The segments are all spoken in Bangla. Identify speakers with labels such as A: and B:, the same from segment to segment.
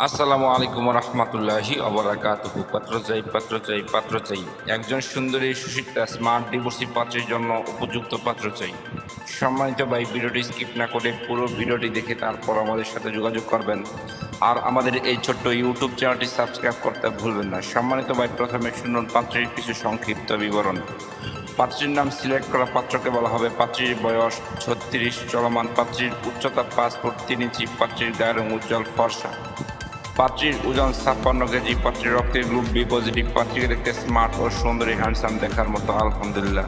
A: আসসালামু আলাইকুম রহমতুল্লাহি অবরাকাতুহু পাত্র চাই পাত্র চাই পাত্র চাই। একজন সুন্দরী সুশিক্ষা স্মার্ট, ডিভোর্সি পাত্রের জন্য উপযুক্ত পাত্র চাই। সম্মানিত ভাই, ভিডিওটি স্কিপ না করে পুরো ভিডিওটি দেখে তারপর আমাদের সাথে যোগাযোগ করবেন। আর আমাদের এই ছোট্ট ইউটিউব চ্যানেলটি সাবস্ক্রাইব করতে ভুলবেন না। সম্মানিত ভাই, প্রথমে শুনুন পাত্রের কিছু সংক্ষিপ্ত বিবরণ। পাত্রীর নাম সিলেক্ট করা পাত্রকে বলা হবে পাত্রীর বয়স ছত্রিশ, চলমান পাত্রীর উচ্চতা ফুট তিন ইঞ্চি, পাত্রীর গায়ের উজ্জ্বল ফর্সা। পাত্রীর ওজন ছাপ্পান্ন কেজি, পাত্রীর রক্তের গ্রুপ বি পজিটিভ পাত্রীকে দেখতে স্মার্ট ও সুন্দরী হ্যান্ডসাম দেখার মতো, আলহামদুলিল্লাহ।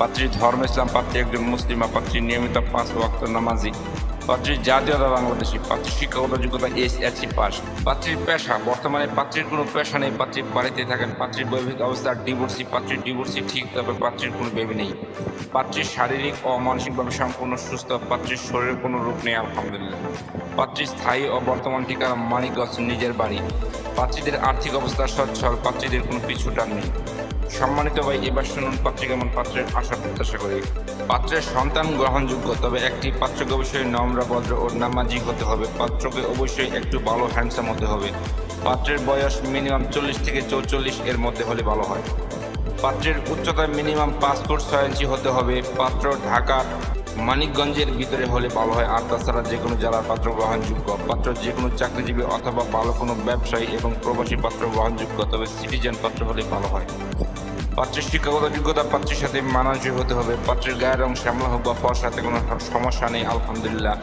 A: পাত্রীর ধর্ম, ইসলাম পাত্রী, একজন মুসলিমা, পাত্রী নিয়মিত পাঁচ ওয়াক্ত নামাজি পাত্রীর জাতীয়তা বাংলাদেশি পাত্রীর শিক্ষাগত যোগ্যতা এস এসসি পাস। পাত্রীর পেশা, বর্তমানে পাত্রীর কোনো পেশা নেই পাত্রীর বাড়িতে থাকেন, পাত্রীর বৈবাহিক অবস্থা ডিভোর্সি পাত্রীর ডিভোর্সি ঠিক, তবে পাত্রীর কোনো বেবি নেই। পাত্রীর শারীরিক ও মানসিকভাবে সম্পূর্ণ সুস্থ, পাত্রীর শরীরের কোনো রূপ নেই, আলহামদুলিল্লাহ। পাত্রীর স্থায়ী ও বর্তমান ঠিকানা মানিকগঞ্জ, নিজের বাড়ি। পাত্রীদের আর্থিক অবস্থা সচ্ছল, পাত্রীদের কোনো পিছুটান নেই। সম্মানিত ভাই, এবার শুনুন পাত্র কেমন পাত্রের আশা প্রত্যাশা করি। পাত্রের সন্তান গ্রহণযোগ্য, তবে একটি পাত্রকে অবশ্যই নম্র, ভদ্র ও নামাজি হতে হবে। পাত্রকে অবশ্যই একটু ভালো হ্যান্ডসাম হতে হবে। পাত্রের বয়স মিনিমাম চল্লিশ থেকে চৌচল্লিশ এর মধ্যে হলে ভালো হয়। পাত্রের উচ্চতা মিনিমাম পাঁচ ফুট ছয় ইঞ্চি হতে হবে। পাত্র ঢাকা মানিকগঞ্জের ভিতরে হলে ভালো হয়। আর তাছাড়া যে কোনো জেলার পাত্র গ্রহণযোগ্য পাত্র, যে কোনো চাকরিজীবী অথবা ভালো কোনো ব্যবসায়ী এবং প্রবাসী পাত্র গ্রহণযোগ্য তবে সিটিজেন পাত্র হলে ভালো হয়। পাত্রের শিক্ষাগত যোগ্যতা পাত্রের সাথে মানানসই হতে হবে। পাত্রের গায়ের রং শ্যামলা হোক বা সাথে কোনো সমস্যা নেই, আলহামদুলিল্লাহ।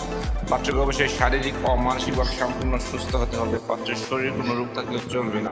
A: পাত্রকে অবশ্যই শারীরিক ও মানসিকভাবে সম্পূর্ণ সুস্থ হতে হবে। পাত্রের শরীরে কোনো রোগ থাকলে চলবে না।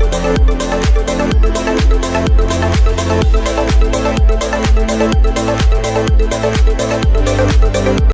A: Thank